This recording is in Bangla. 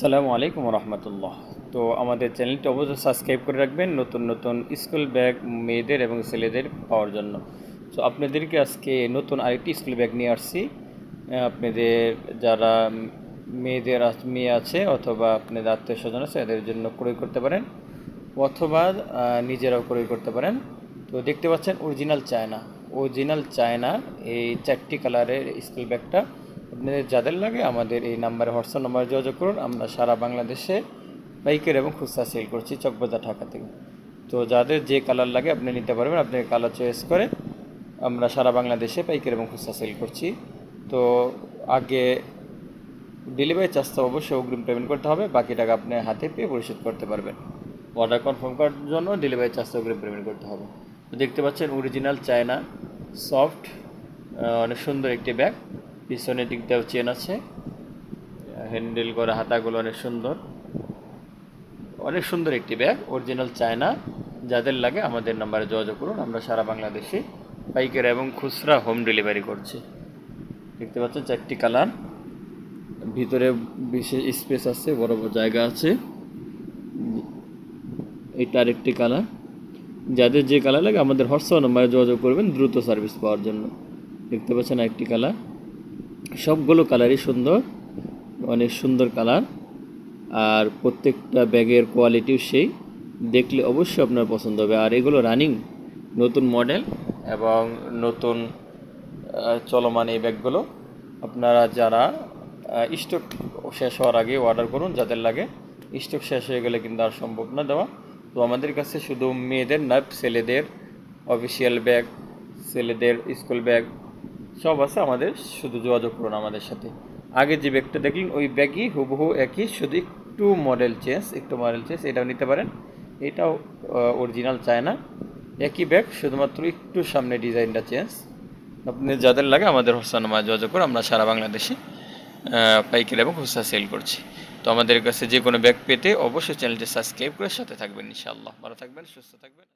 সালামু আলাইকুম রহমতুল্লাহ তো আমাদের চ্যানেলটি অবশ্যই সাবস্ক্রাইব করে রাখবেন নতুন নতুন স্কুল ব্যাগ মেয়েদের এবং ছেলেদের পাওয়ার জন্য। তো আপনাদেরকে আজকে নতুন আরেকটি স্কুল ব্যাগ নিয়ে আসছি। আপনাদের যারা মেয়েদের মেয়ে আছে অথবা আপনাদের আত্মীয় স্বজন আছে, এদের জন্য ক্রয় করতে পারেন অথবা নিজেরাও ক্রয় করতে পারেন। তো দেখতে পাচ্ছেন অরিজিনাল চায়না। অরিজিনাল চায়না এই চারটি কালারের স্কুল ব্যাগটা আপনাদের যাদের লাগে আমাদের এই নাম্বারে হোয়াটসঅ্যাপ নাম্বারে যোগাযোগ করুন। আমরা সারা বাংলাদেশে বাইকের এবং খুচরা সেল করছি চকবাজার ঢাকা থেকে। তো যাদের যে কালার লাগে আপনি নিতে পারবেন, আপনি কালার চয়েস করে আমরা সারা বাংলাদেশে পাইকারি এবং খুচরা সেল করছি। তো আগে ডেলিভারি চার্জটা অবশ্যই অগ্রিম পেমেন্ট করতে হবে, বাকি টাকা আপনি হাতে পেয়ে পরিশোধ করতে পারবেন। অর্ডার কনফার্ম করার জন্য ডেলিভারি চার্জটা অগ্রিম পেমেন্ট করতে হবে। তো দেখতে পাচ্ছেন অরিজিনাল চায়না সফট অনেক সুন্দর একটি ব্যাগ পিছনের দিকটাও চেন আছে। হ্যান্ডেল করা হাতাগুলো অনেক সুন্দর। অনেক সুন্দর একটি ব্যাগ অরিজিনাল চায়না। যাদের লাগে আমাদের নাম্বারে যোগাযোগ করুন। আমরা সারা বাংলাদেশে পাইকারি এবং খুচরা হোম ডেলিভারি করছি। দেখতে পাচ্ছেন চারটি কালার ভিতরে বিশেষ স্পেস আছে, বড় বড় জায়গা আছে। এটা আরেকটি কালার যাদের যে কালার লাগে আমাদের হোয়াটসঅ্যাপ নাম্বারে যোগাযোগ করবেন দ্রুত সার্ভিস পাওয়ার জন্য। দেখতে পাচ্ছেন একটি কালার। সবগুলো কালারই সুন্দর, অনেক সুন্দর কালার। আর প্রত্যেকটা ব্যাগের কোয়ালিটিও সেই। দেখলে অবশ্যই আপনার পছন্দ হবে। আর এগুলো রানিং নতুন মডেল এবং নতুন চলমান এই ব্যাগগুলো আপনারা যারা স্টক শেষ হওয়ার আগে অর্ডার করুন, যাদের লাগে স্টক শেষ হয়ে গেলে কিন্তু আর সম্ভব না দেওয়া। তো আমাদের কাছে শুধু মেয়েদের না, ছেলেদের অফিসিয়াল ব্যাগ ছেলেদের স্কুল ব্যাগ সব আছে আমাদের, শুধু যোগাযোগ করুন আমাদের সাথে। আগে যে ব্যাগটা দেখলেন, ওই ব্যাগই হুবহু একই, শুধু একটু মডেল চেঞ্জ একটু মডেল চেঞ্জ এটাও নিতে পারেন। এটাও অরিজিনাল চায় না একই ব্যাগ শুধুমাত্র একটু সামনে ডিজাইনটা চেঞ্জ আপনি যাদের লাগে আমাদের হোসেন যোগাযোগ করে আমরা সারা বাংলাদেশে পাইকারি এবং খুচরা সেল করছি। তো আমাদের কাছে যে কোনো ব্যাগ পেতে অবশ্যই চ্যানেলটি সাবস্ক্রাইব করে সাথে থাকবেন, ইনশাআল্লাহ। ভালো থাকবেন, সুস্থ থাকবেন।